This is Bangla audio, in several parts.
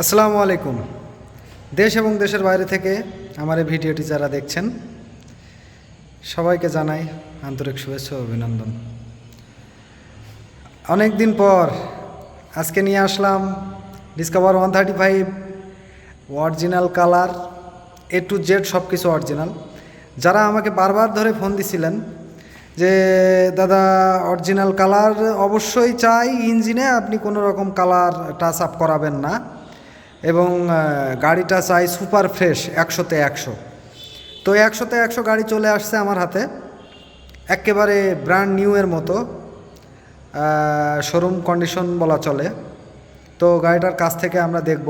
আসসালামু আলাইকুম। দেশ এবং দেশের বাইরে থেকে আমার এই ভিডিওটি যারা দেখছেন, সবাইকে জানাই আন্তরিক শুভেচ্ছা অভিনন্দন। অনেক দিন পর আজকে নিয়ে আসলাম Discover one thirty five original colour A to Z সব কিছু অরিজিনাল যারা আমাকে বারবার ধরে ফোন দিছিলেন যে, দাদা অরিজিনাল কালার অবশ্যই চাই, ইঞ্জিনে আপনি কোনো রকম কালার টাচ আপ করাবেন না। এবং গাড়িটা চাই সুপার ফ্রেশ, একশোতে একশো। তো একশোতে একশো গাড়ি চলে আসছে আমার হাতে, একেবারে ব্র্যান্ড নিউ এর মতো শোরুম কন্ডিশন বলা চলে। তো গাড়িটার কাছ থেকে আমরা দেখব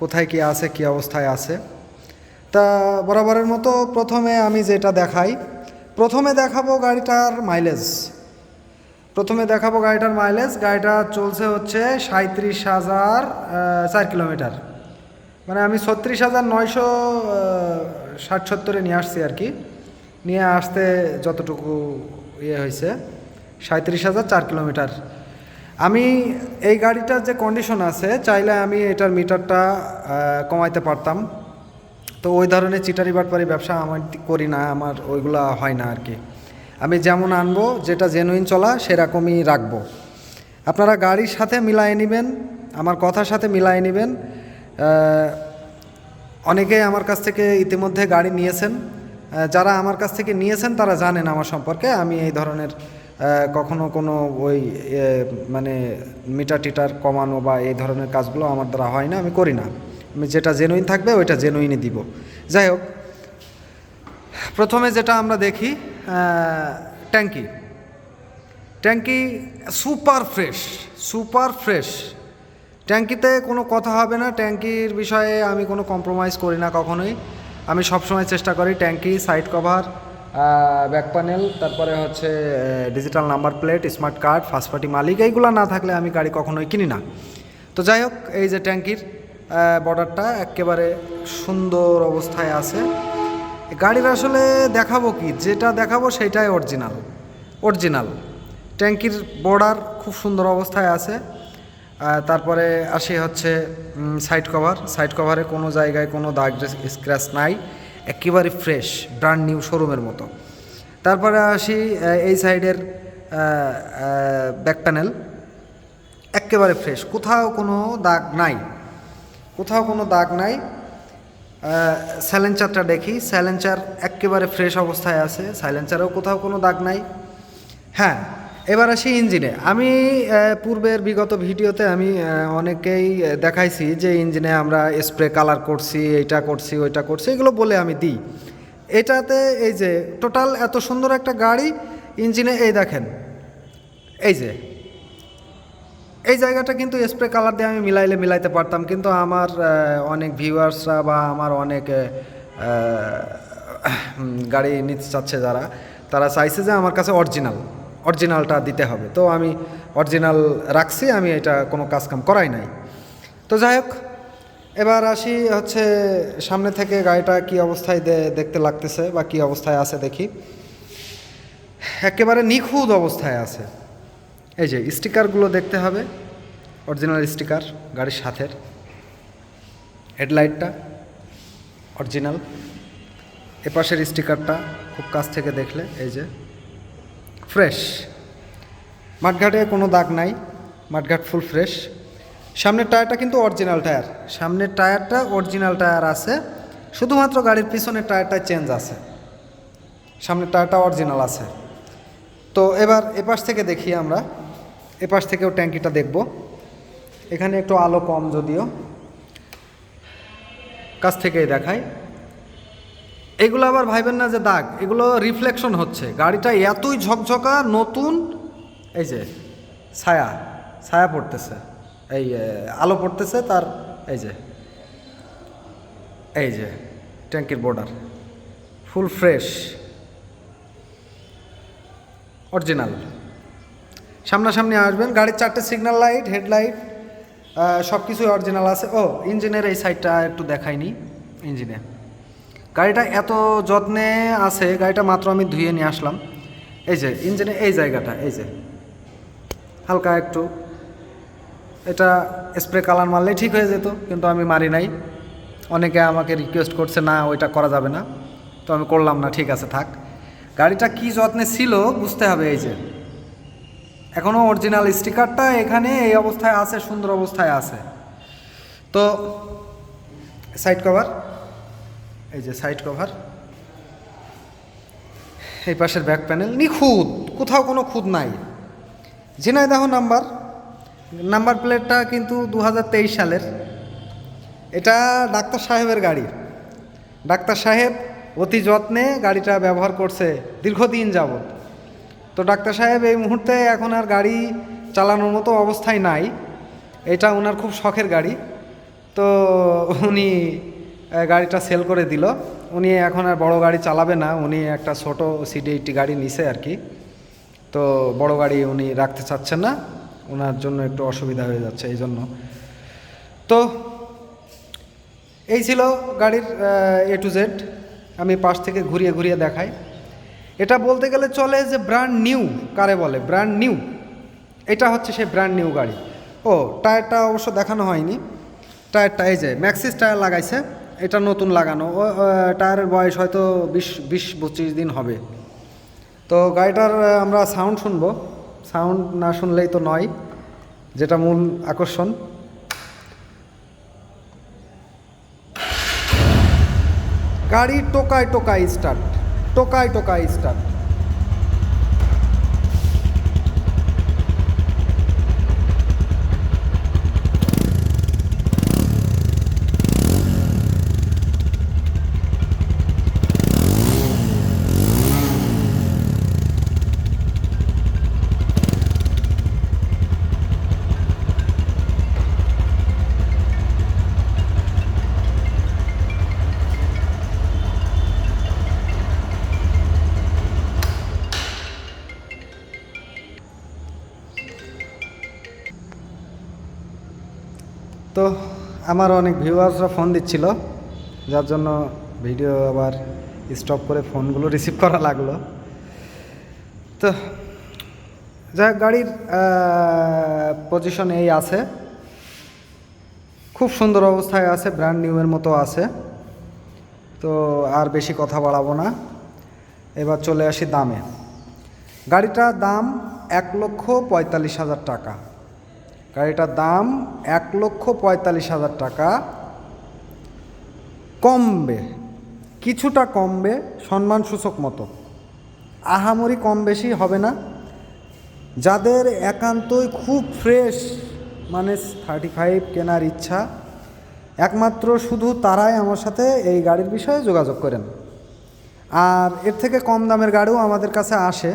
কোথায় কি আছে, কি অবস্থায় আছে। তা বরাবরের মতো প্রথমে আমি যেটা দেখাই, প্রথমে দেখাবো গাড়িটার মাইলেজ প্রথমে দেখাবো গাড়িটার মাইলেজ গাড়িটা চলছে হচ্ছে সাঁত্রিশ হাজার চার কিলোমিটার। মানে আমি ছত্রিশ হাজার নয়শো ষাট সত্তরে নিয়ে আসছি আর কি। নিয়ে আসতে যতটুকু ইয়ে হয়েছে সাঁত্রিশ হাজার চার কিলোমিটার। আমি এই গাড়িটার যে কন্ডিশন আছে, চাইলে আমি এটার মিটারটা কমাইতে পারতাম। তো ওই ধরনের চিটারি বাটপারি ব্যবসা আমার করি না, আমার ওইগুলা হয় না আর কি। আমি যেমন আনব, যেটা জেনুইন চলা, সেরকমই রাখব। আপনারা গাড়ির সাথে মিলাই নেবেন, আমার কথার সাথে মিলাই নেবেন। অনেকেই আমার কাছ থেকে ইতিমধ্যে গাড়ি নিয়েছেন। যারা আমার কাছ থেকে নিয়েছেন, তারা জানেন আমার সম্পর্কে। আমি এই ধরনের কখনো কোনো ওই মানে মিটার টিটার কমানো বা এই ধরনের কাজগুলো আমার দ্বারা হয় না, আমি করি না। আমি যেটা জেনুইন থাকবে, ওইটা জেনুইনই দিব। যাই হোক, প্রথমে যেটা আমরা দেখি ট্যাঙ্কি। ট্যাঙ্কি সুপার ফ্রেশ সুপার ফ্রেশ। ট্যাঙ্কিতে কোনো কথা হবে না, ট্যাঙ্কির বিষয়ে আমি কোনো কম্প্রোমাইজ করি না কখনোই। আমি সবসময় চেষ্টা করি ট্যাঙ্কি সাইড কভার ব্যাক প্যানেল তারপরে হচ্ছে digital number plate smart card first party মালিক, এইগুলো না থাকলে আমি গাড়ি কখনোই কিনি না। তো যাই হোক, এই যে ট্যাঙ্কির বর্ডারটা একেবারে সুন্দর অবস্থায় আছে। গাড়ির আসলে দেখাবো কি? যেটা দেখাবো সেটাই অরিজিনাল অরিজিনাল ট্যাঙ্কির বর্ডার খুব সুন্দর অবস্থায় আছে। তারপরে আসি হচ্ছে সাইড কভার সাইড কভারে কোনো জায়গায় কোনো দাগ স্ক্র্যাচ নাই। একেবারে ফ্রেশ ব্র্যান্ড নিউ শোরুমের মতো। তারপরে আসি এই সাইডের ব্যাক প্যানেল একেবারে ফ্রেশ কোথাও কোনো দাগ নাই। কোথাও কোনো দাগ নাই। স্যালেঞ্চারটা দেখি। স্যালেঞ্চার একেবারে ফ্রেশ অবস্থায় আছে। সাইলেন্সারেও কোথাও কোনো দাগ নাই। হ্যাঁ এবার আসি ইঞ্জিনে আমি পূর্বের বিগত ভিডিওতে আমি অনেকেই দেখাইছি যে ইঞ্জিনে আমরা স্প্রে কালার করছি, এইটা করছি, ওইটা করছি, এগুলো বলে আমি দিই। এটাতে এই যে টোটাল এত সুন্দর একটা গাড়ি ইঞ্জিনে এই দেখেন। এই যে এই জায়গাটা কিন্তু স্প্রে কালার দিয়ে আমি মিলাইলে মিলাইতে পারতাম। কিন্তু আমার অনেক ভিউয়ার্সরা বা আমার অনেক গাড়ি নিতে চাচ্ছে যারা, তারা চাইছে যে আমার কাছে অরিজিনাল অরিজিনালটা দিতে হবে। তো আমি অরিজিনাল রাখছি, আমি এটা কোনো কাজকাম করাই নাই। তো যাই হোক, এবার আসি হচ্ছে সামনে থেকে গাড়িটা কি অবস্থায় দে- দেখতে লাগতেছে বা কি অবস্থায় আছে দেখি। একেবারে নিখুঁত অবস্থায় আছে। এই যে স্টিকারগুলো দেখতে হবে অরিজিনাল স্টিকার, গাড়ির সাথের, হেডলাইটটা অরিজিনাল এপাশের স্টিকারটা খুব কাছ থেকে দেখলে, এই যে ফ্রেশ মাঠঘাটে কোনো দাগ নাই, মাঠঘাট ফুল ফ্রেশ সামনের টায়ারটা কিন্তু অরিজিনাল টায়ার। সামনের টায়ারটা অরিজিনাল টায়ার আছে, শুধুমাত্র গাড়ির পিছনের টায়ারটা চেঞ্জ আছে। সামনের টায়ারটা অরিজিনাল আছে। তো এবার এপাশ থেকে দেখি আমরা। এপাশ থেকেও ট্যাঙ্কিটা দেখব। এখানে একটু আলো কম যদিও। কাছ থেকেই দেখাই। এগুলো আবার ভাইবেন না যে দাগ, এগুলো রিফ্লেকশন হচ্ছে। গাড়িটা এতই ঝকঝকা, নতুন, এই যে ছায়া ছায়া পড়তেছে। এই আলো পড়তেছে তার, এই যে এই যে ট্যাঙ্কির বর্ডার ফুল ফ্রেশ অরিজিনাল সামনাসামনি আসবেন, গাড়ির চারটে সিগন্যাল লাইট হেডলাইট সব কিছুই অরিজিনাল আছে। ও ইঞ্জিনের এই সাইডটা একটু দেখাইনি ইঞ্জিনে গাড়িটা এত যত্নে আছে, গাড়িটা মাত্র আমি ধুয়ে নিয়ে আসলাম। এই যে ইঞ্জিনে এই জায়গাটা, এই যে। হালকা একটু। এটা স্প্রে কালার মারলেই ঠিক হয়ে যেত, কিন্তু আমি মারি নাই। অনেকে আমাকে রিকোয়েস্ট করছে, না, ওইটা করা যাবে না। তো আমি করলাম না, ঠিক আছে, থাক। গাড়িটা কি যত্নে ছিল, বুঝতে হবে, এই যে। এখনও অরিজিনাল স্টিকারটা এখানে এই অবস্থায় আছে, সুন্দর অবস্থায় আছে। তো সাইড কভার এই যে সাইড কভার এই পাশের ব্যাক প্যানেল নিখুঁত, কোথাও কোনো খুঁত নাই। ঝিনাইদাহ নাম্বার নাম্বার প্লেটটা কিন্তু দু হাজার তেইশ সালের। এটা ডাক্তার সাহেবের গাড়ি। ডাক্তার সাহেব অতি যত্নে গাড়িটা ব্যবহার করছে দীর্ঘদিন যাবৎ। তো ডাক্তার সাহেব, এই মুহূর্তে এখন আর গাড়ি চালানোর মতো অবস্থায় নাই। এটা ওনার খুব শখের গাড়ি। তো উনি গাড়িটা সেল করে দিল। উনি এখন আর বড় গাড়ি চালাবে না। উনি একটা ছোট সিডি এইটি গাড়ি নিছে আর কি। তো বড় গাড়ি উনি রাখতে চাচ্ছেন না। ওনার জন্য একটু অসুবিধা হয়ে যাচ্ছে এই জন্য। তো এই ছিল গাড়ির এ টু জেড আমি পাশ থেকে ঘুরিয়ে ঘুরিয়ে দেখাই। এটা বলতে গেলে চলে যে ব্র্যান্ড নিউ কারে বলে? ব্র্যান্ড নিউ এটা হচ্ছে সেই ব্র্যান্ড নিউ গাড়ি। ও, টায়ারটা অবশ্য দেখানো হয়নি। টায়ারটা এই যে ম্যাক্সিস টায়ার লাগাইছে। এটা নতুন লাগানো। ও টায়ারের বয়স হয়তো বিশ বিশ, পঁচিশ দিন হবে। তো গাড়িটার আমরা সাউন্ড শুনব। সাউন্ড না শুনলেই তো নয়, যেটা মূল আকর্ষণ। গাড়ি টোকায় টোকায় স্টার্ট টোকায় টোকায় স্টার্ট তো আমার অনেক ভিউয়ার্সরা ফোন দিচ্ছিল, যার জন্য ভিডিও আবার স্টপ করে ফোনগুলো রিসিভ করা লাগল। তো যাই গাড়ির পজিশন এই আছে। খুব সুন্দর অবস্থায় আছে ব্র্যান্ড নিউয়ের মতো আছে। তো আর বেশি কথা বাড়াবো না। এবার চলে আসি দামে। গাড়িটার দাম এক লক্ষ পঁয়তাল্লিশ হাজার টাকা। গাড়িটার দাম এক লক্ষ পঁয়তাল্লিশ হাজার টাকা। কমবে, কিছুটা কমবে, সম্মানসূচক মতো। আহামরি কম বেশি হবে না। যাদের একান্তই খুব ফ্রেশ মানে থার্টি ফাইভ কেনার ইচ্ছা, একমাত্র শুধু তারাই আমার সাথে এই গাড়ির বিষয়ে যোগাযোগ করেন। আর এর থেকে কম দামের গাড়িও আমাদের কাছে আসে।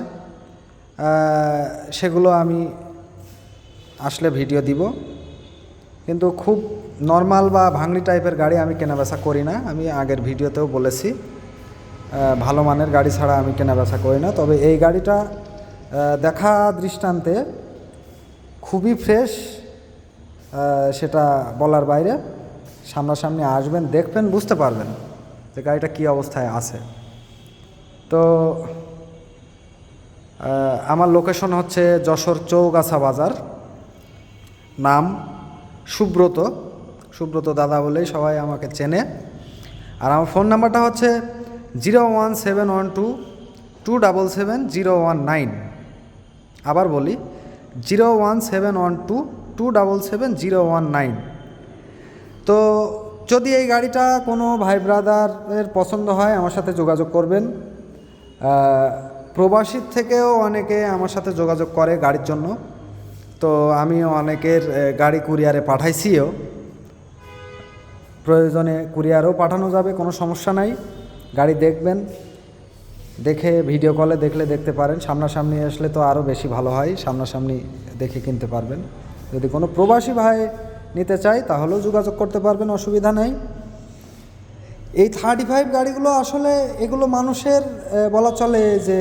সেগুলো আমি আসলে ভিডিও দিব। কিন্তু খুব নর্মাল বা ভাঙড়ি টাইপের গাড়ি আমি কেনাবেচা করি না। আমি আগের ভিডিওতেও বলেছি ভালো মানের গাড়ি ছাড়া আমি কেনাবেচা করি না। তবে এই গাড়িটা দেখা দৃষ্টান্তে খুবই ফ্রেশ সেটা বলার বাইরে। সামনাসামনি আসবেন, দেখবেন, বুঝতে পারবেন যে গাড়িটা কী অবস্থায় আছে। তো আমার লোকেশন হচ্ছে যশোর চৌগাছা বাজার। নাম সুব্রত। সুব্রত দাদা বলেই সবাই আমাকে চেনে। আর আমার ফোন নাম্বারটা হচ্ছে zero one seven one two two double seven zero one nine. আবার বলি, zero one seven one two two double seven zero one nine. তো যদি এই গাড়িটা কোনো ভাই ব্রাদারের পছন্দ হয়, আমার সাথে যোগাযোগ করবেন। প্রবাসীর থেকেও অনেকে আমার সাথে যোগাযোগ করে গাড়ির জন্য। তো আমি অনেকের গাড়ি কুরিয়ারে পাঠাইছিও। প্রয়োজনে কুরিয়ারও পাঠানো যাবে, কোনো সমস্যা নাই। গাড়ি দেখবেন, দেখে ভিডিও কলে দেখলে দেখতে পারেন। সামনাসামনি আসলে তো আরও বেশি ভালো হয়, সামনাসামনি দেখে কিনতে পারবেন। যদি কোনো প্রবাসী ভাই নিতে চাই তাহলেও যোগাযোগ করতে পারবেন, অসুবিধা নেই। এই থার্টি ফাইভ গাড়িগুলো আসলে এগুলো মানুষের বলা চলে যে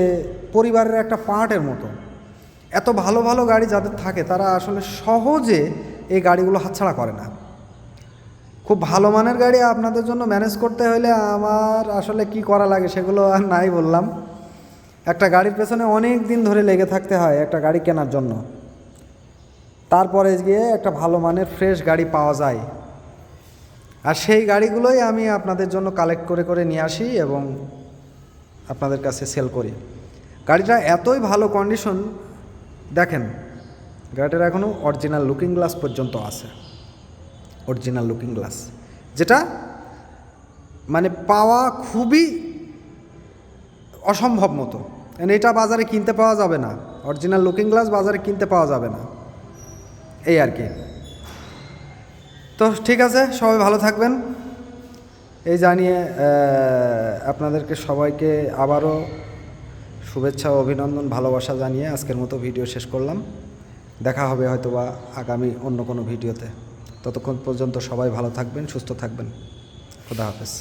পরিবারের একটা পার্টের মতো। এত ভালো ভালো গাড়ি যাদের থাকে, তারা আসলে সহজে এই গাড়িগুলো হাতছাড়া করে না। খুব ভালো মানের গাড়ি আপনাদের জন্য ম্যানেজ করতে হলে আমার আসলে কি করা লাগে সেগুলো আর নাই বললাম। একটা গাড়ির পেছনে অনেক দিন ধরে লেগে থাকতে হয় একটা গাড়ি কেনার জন্য। তারপরে গিয়ে একটা ভালো মানের ফ্রেশ গাড়ি পাওয়া যায়। আর সেই গাড়িগুলোই আমি আপনাদের জন্য কালেক্ট করে করে নিয়ে আসি এবং আপনাদের কাছে সেল করি। গাড়িটা এতই ভালো কন্ডিশন দেখেন, গাড়িটার এখনও অরিজিনাল লুকিং গ্লাস পর্যন্ত আছে। অরিজিনাল লুকিং গ্লাস যেটা মানে পাওয়া খুবই অসম্ভব মতো। এটা বাজারে কিনতে পাওয়া যাবে না। অরিজিনাল লুকিং গ্লাস বাজারে কিনতে পাওয়া যাবে না। এই আর কি। তো ঠিক আছে, সবাই ভালো থাকবেন। এই জানিয়ে আপনাদেরকে সবাইকে আবারও শুভেচ্ছা ও অভিনন্দন, ভালোবাসা জানিয়ে আজকের মতো ভিডিও শেষ করলাম। দেখা হবে হয়তোবা আগামী অন্য কোনো ভিডিওতে। ততক্ষণ পর্যন্ত সবাই ভালো থাকবেন, সুস্থ থাকবেন। খুদা হাফেজ।